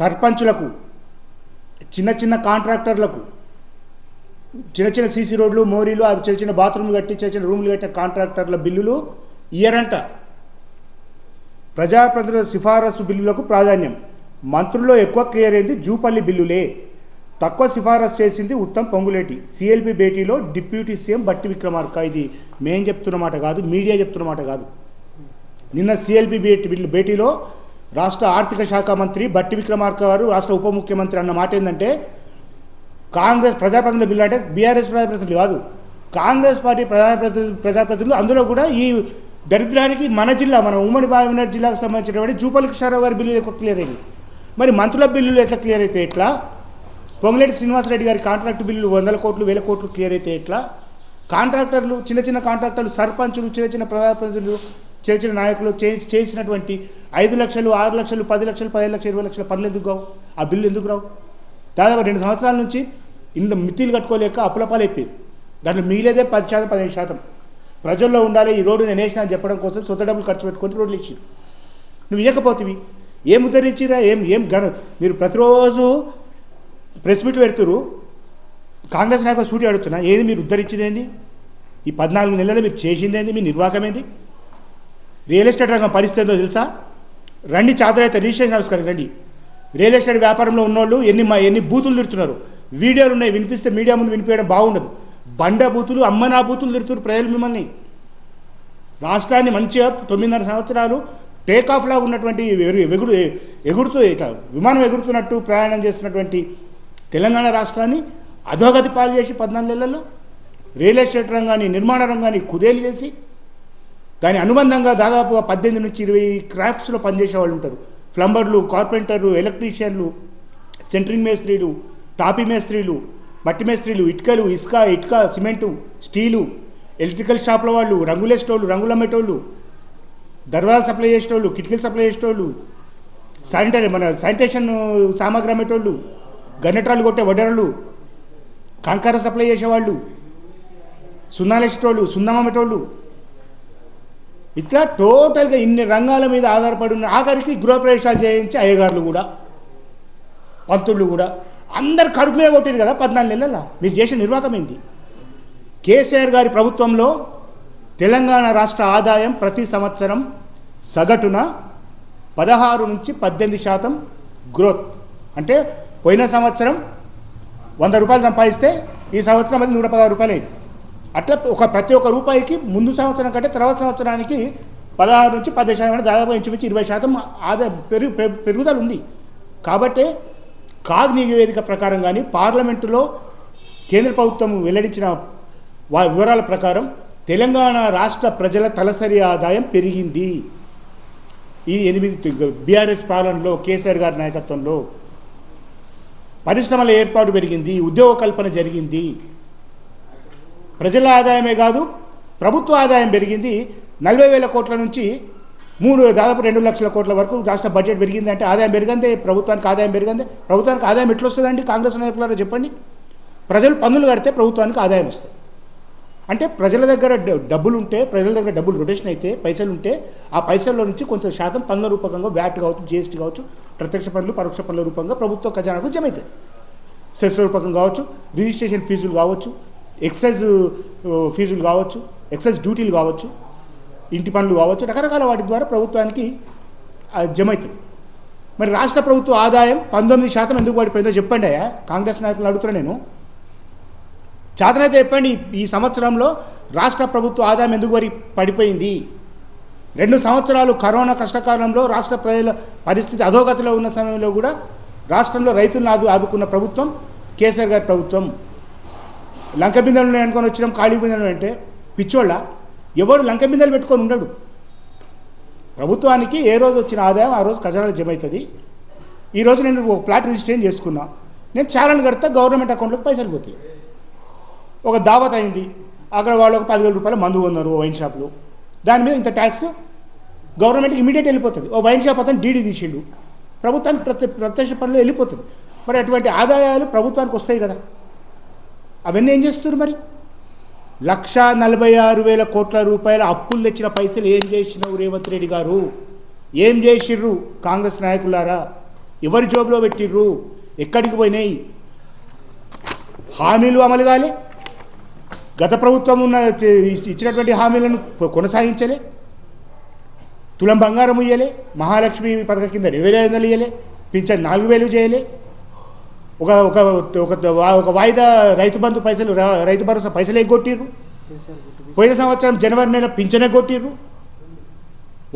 సర్పంచులకు చిన్న చిన్న కాంట్రాక్టర్లకు చిన్న చిన్న సీసీ రోడ్లు మోరీలు అవి చిన్న చిన్న బాత్రూమ్లు కట్టి చిన్న చిన్న రూమ్లు కట్టే కాంట్రాక్టర్ల బిల్లులు ఇయరంట ప్రజాప్రతినిధుల సిఫారసు బిల్లులకు ప్రాధాన్యం. మంత్రుల్లో ఎక్కువ క్లియర్ అయింది జూపల్లి బిల్లులే. తక్కువ సిఫారసు చేసింది ఉత్తమ్ పొంగులేటి. సిఎల్పి భేటీలో డిప్యూటీ సీఎం బట్టి విక్రమార్క. ఇది మేం చెప్తున్నమాట కాదు మీడియా చెప్తున్నమాట కాదు. నిన్న సిఎల్పి భేటీ బిల్లు భేటీలో రాష్ట్ర ఆర్థిక శాఖ మంత్రి బట్టి విక్రమార్క గారు రాష్ట్ర ఉప ముఖ్యమంత్రి అన్న మాట ఏంటంటే కాంగ్రెస్ ప్రజాప్రతినిధుల బిల్లు అంటే బీఆర్ఎస్ ప్రజాప్రతినిధులు కాదు. కాంగ్రెస్ పార్టీ ప్రజాప్రతినిధులు ప్రజాప్రతినిధులు అందులో కూడా ఈ దరిద్రానికి మన జిల్లా మన ఉమ్మడి బాబినగర్ జిల్లాకు సంబంధించినటువంటి జూపల్లి కృష్ణారావు గారి బిల్లులు ఎక్కువ క్లియర్ అయింది మరి మంత్రుల బిల్లులు ఎట్లా క్లియర్ అయితే ఎట్లా? పొంగులేటి శ్రీనివాసరెడ్డి గారి కాంట్రాక్ట్ బిల్లులు వందల కోట్లు వేల కోట్లు క్లియర్ అయితే ఎట్లా? కాంట్రాక్టర్లు చిన్న చిన్న కాంట్రాక్టర్లు సర్పంచులు చిన్న చిన్న ప్రజాప్రతినిధులు చేసిన నాయకులు చే చేసినటువంటి ఐదు లక్షలు ఆరు లక్షలు పది లక్షలు పదిహేను లక్షలు ఇరవై లక్షల పనులు ఎందుకు రావు? ఆ బిల్లు ఎందుకు రావు? దాదాపు రెండు సంవత్సరాల నుంచి ఇంట్లో మిత్తిలు కట్టుకోలేక అప్పులపాలు అయిపోయింది దాంట్లో మిగిలేదే పది శాతం పదిహేను శాతం. ప్రజల్లో ఉండాలి ఈ రోడ్డు నేను వేసిన అని చెప్పడం కోసం సొంత డబ్బులు ఖర్చు పెట్టుకొని రోడ్లు ఇచ్చారు నువ్వు ఇవ్వకపోతివి ఏం ఉద్ధరించిరా ఏం ఏం గన మీరు ప్రతిరోజు ప్రెస్ మీట్ పెడుతురు కాంగ్రెస్ నాయకులు సూటి అడుగుతున్నా ఏది మీరు ఉద్ధరించిందేంది ఈ పద్నాలుగు నెలలు మీరు చేసిందేంది మీ నిర్వాహకమేంది రియల్ ఎస్టేట్ రంగం పరిస్థితి తెలుసా? రండి చాదరైతే రిజిస్ట్రేషన్ ఆఫీస్కి రండి. రియల్ ఎస్టేట్ వ్యాపారంలో ఉన్నోళ్ళు ఎన్ని మా ఎన్ని బూతులు తిడుతున్నారు? వీడియోలు ఉన్నాయి వినిపిస్తే మీడియా ముందు వినిపించడం బాగుండదు. బండ బూతులు అమ్మనా బూతులు తిడుతున్నారు ప్రజలు మిమ్మల్ని. రాష్ట్రాన్ని మంచిగా తొమ్మిదిన్నర సంవత్సరాలు టేక్ ఆఫ్ లాగా ఉన్నటువంటి ఎగురు ఎగురుతూ ఇట్లా విమానం ఎగురుతున్నట్టు ప్రయాణం చేస్తున్నటువంటి తెలంగాణ రాష్ట్రాన్ని అధోగతి పాలు చేసి పద్నాలుగు నెలల్లో రియల్ ఎస్టేట్ రంగాన్ని నిర్మాణ రంగాన్ని కుదేలు చేసి దాని అనుబంధంగా దాదాపుగా పద్దెనిమిది నుంచి ఇరవై క్రాఫ్ట్స్లో పనిచేసే వాళ్ళు ఉంటారు. ప్లంబర్లు కార్పెంటర్లు ఎలక్ట్రీషియన్లు సెంట్రింగ్ మేస్త్రీలు టాపీ మేస్త్రీలు మట్టి మేస్త్రీలు ఇటుకలు ఇసుక ఇటుక సిమెంటు స్టీలు ఎలక్ట్రికల్ షాప్ల వాళ్ళు రంగులేసేటోళ్ళు రంగులు అమ్మేటోళ్ళు దర్వాజాలు సప్లై చేసేటోళ్ళు కిటికీలు సప్లై చేసేటోళ్ళు శానిటరీ మన శానిటేషన్ సామాగ్రి అమ్మేటోళ్ళు గన్నెట్రాలు కొట్టే వడరలు కంకర సప్లై చేసేవాళ్ళు సున్నాలు వేసేటోళ్ళు సున్నం అమ్మేటోళ్ళు ఇట్లా టోటల్గా ఇన్ని రంగాల మీద ఆధారపడి ఉన్న ఆఖరికి గృహప్రవేశాలు చేయించి అయ్యగారులు కూడా పంతుళ్ళు కూడా అందరు కడుపు మీద కొట్టారు కదా పద్నాలుగు నెలల. మీరు చేసిన నిర్వాహకం ఏంటి? కేసీఆర్ గారి ప్రభుత్వంలో తెలంగాణ రాష్ట్ర ఆదాయం ప్రతి సంవత్సరం సగటున పదహారు నుంచి పద్దెనిమిది శాతం గ్రోత్. అంటే పోయిన సంవత్సరం వంద రూపాయలు సంపాదిస్తే ఈ సంవత్సరం అది నూట పదహారు రూపాయలు. అయింది అట్లా ఒక ప్రతి ఒక్క రూపాయికి ముందు సంవత్సరం కంటే తర్వాత సంవత్సరానికి పదహారు నుంచి పది శాతం అంటే దాదాపు ఇంచుమించి ఇరవై శాతం ఆదాయ పెరుగు పెరుగుదల ఉంది. కాబట్టే కాగ్ నివేదిక ప్రకారం కానీ పార్లమెంటులో కేంద్ర ప్రభుత్వం వెల్లడించిన వా వివరాల ప్రకారం తెలంగాణ రాష్ట్ర ప్రజల తలసరి ఆదాయం పెరిగింది. ఈ ఎనిమిది బీఆర్ఎస్ పాలనలో కేసీఆర్ గారి నాయకత్వంలో పరిశ్రమల ఏర్పాటు పెరిగింది ఉద్యోగ కల్పన జరిగింది. ప్రజల ఆదాయమే కాదు ప్రభుత్వ ఆదాయం పెరిగింది. నలభై వేల కోట్ల నుంచి మూడు దాదాపు రెండు లక్షల కోట్ల వరకు రాష్ట్ర బడ్జెట్ పెరిగింది అంటే ఆదాయం పెరిగిందే ప్రభుత్వానికి ఆదాయం పెరిగిందే. ప్రభుత్వానికి ఆదాయం ఎట్లా వస్తుందండి కాంగ్రెస్ నాయకులారా చెప్పండి. ప్రజలు పన్నులు కడితే ప్రభుత్వానికి ఆదాయం వస్తుంది. అంటే ప్రజల దగ్గర డబ్బులు ఉంటే ప్రజల దగ్గర డబ్బులు రొటేషన్ అయితే పైసలు ఉంటే ఆ పైసల్లో నుంచి కొంత శాతం పన్నుల రూపకంగా వ్యాట్ కావచ్చు జిఎస్టీ కావచ్చు ప్రత్యక్ష పన్నులు పరోక్ష పన్నుల రూపంగా ప్రభుత్వ ఖజానాకు జమ అవుతుంది సెస్ రూపకం కావచ్చు రిజిస్ట్రేషన్ ఫీజులు కావచ్చు ఎక్సైజ్ ఫీజులు కావచ్చు ఎక్సైజ్ డ్యూటీలు కావచ్చు ఇంటి పనులు కావచ్చు రకరకాల వాటి ద్వారా ప్రభుత్వానికి ఆ, మరి రాష్ట్ర ప్రభుత్వ ఆదాయం పంతొమ్మిది శాతం ఎందుకు పడిపోయిందో చెప్పండి అయ్యా. కాంగ్రెస్ నాయకులు అడుగుతున్నా నేను. చేతనైతే చెప్పండి ఈ- ఈ సంవత్సరంలో రాష్ట్ర ప్రభుత్వ ఆదాయం ఎందుకు వరి పడిపోయింది? రెండు సంవత్సరాలు కరోనా కష్టకాలంలో రాష్ట్ర ప్రజల పరిస్థితి అధోగతిలో ఉన్న సమయంలో కూడా రాష్ట్రంలో రైతులను ఆదు ఆదుకున్న ప్రభుత్వం కేసీఆర్ గారి ప్రభుత్వం. లంక బిందెలు అనుకొని వచ్చినాం ఖాళీ బిందెలు అంటే పిచ్చోళ్ళ ఎవరు లంక బిందెలు పెట్టుకొని ఉండడు. ప్రభుత్వానికి ఏ రోజు వచ్చిన ఆదాయం ఆ రోజు ఖజానా జమ అవుతుంది ఈ రోజు నేను ఒక ప్లాట్ రిజిస్ట్రేషన్ చేసుకున్నా. నేను చాలని కడితే గవర్నమెంట్ అకౌంట్లోకి పైసలు పోతాయి. ఒక దావత్ అయింది. అక్కడ వాళ్ళు ఒక పదివేల రూపాయలు మందు కొన్నారు ఓ వైన్ షాప్లో. దాని మీద ఇంత ట్యాక్స్ గవర్నమెంట్కి ఇమీడియట్ వెళ్ళిపోతుంది. ఓ వైన్ షాప్ అతను డీడీ తీసిండు. ప్రభుత్వానికి ప్రత్యక్ష పనులు వెళ్ళిపోతుంది. మరి అటువంటి ఆదాయాలు ప్రభుత్వానికి వస్తాయి కదా. అవన్నీ ఏం చేస్తున్నారు మరి? లక్ష నలభై ఆరు వేల కోట్ల రూపాయల అప్పులు తెచ్చిన పైసలు ఏం చేసినావు రేవంత్ రెడ్డి గారు? ఏం చేసిర్రు కాంగ్రెస్ నాయకులారా? ఎవరి జోబులో పెట్టిర్రు? ఎక్కడికి పోయినాయి? హామీలు అమలు కాలే? గత ప్రభుత్వం ఉన్న ఇచ్చినటువంటి హామీలను కొనసాగించలే? తులం బంగారం ఇయ్యలే మహాలక్ష్మి పథకం కింద రెండు వేల ఐదు వందలు ఇయ్యలే? పింఛన్ నాలుగు వేలు చేయలే? ఒక ఒక ఒక ఒక వాయిదా రైతు బంధు పైసలు రైతు భరోసా పైసలు ఎగ్గొట్టిర్రు పోయిన సంవత్సరం జనవరి నెల పింఛనే కొట్టిర్రు?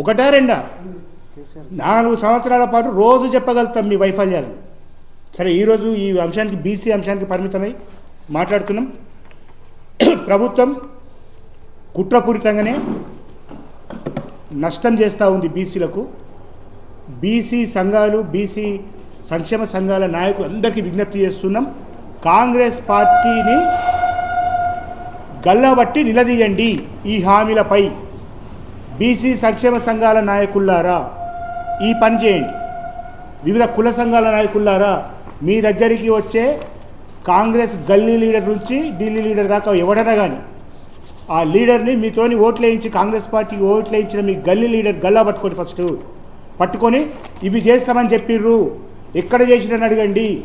ఒకటా రెండా? నాలుగు సంవత్సరాల పాటు రోజు చెప్పగలుగుతాం మీ వైఫల్యాలు. సరే ఈరోజు ఈ అంశానికి బీసీ అంశానికి పరిమితమై మాట్లాడుతున్నాం. ప్రభుత్వం కుట్రపూరితంగానే నష్టం చేస్తూ ఉంది బీసీలకు. బీసీ సంఘాలు బీసీ సంక్షేమ సంఘాల నాయకులు అందరికీ విజ్ఞప్తి చేస్తున్నాం. కాంగ్రెస్ పార్టీని గల్లబట్టి నిలదీయండి ఈ హామీలపై. బీసీ సంక్షేమ సంఘాల నాయకుల్లారా ఈ పని చేయండి. వివిధ కుల సంఘాల నాయకుల్లారా మీ దగ్గరికి వచ్చే కాంగ్రెస్ గల్లీ లీడర్ నుంచి ఢిల్లీ లీడర్ దాకా ఎవడదా కానీ ఆ లీడర్ని మీతోని ఓట్లు వేయించి కాంగ్రెస్ పార్టీకి ఓట్లు వేయించిన మీ గల్లీ లీడర్ గల్లా పట్టుకోండి ఫస్ట్. పట్టుకొని ఇవి చేస్తామని చెప్పిర్రు. ఎక్కడ చేసినని అడగండి.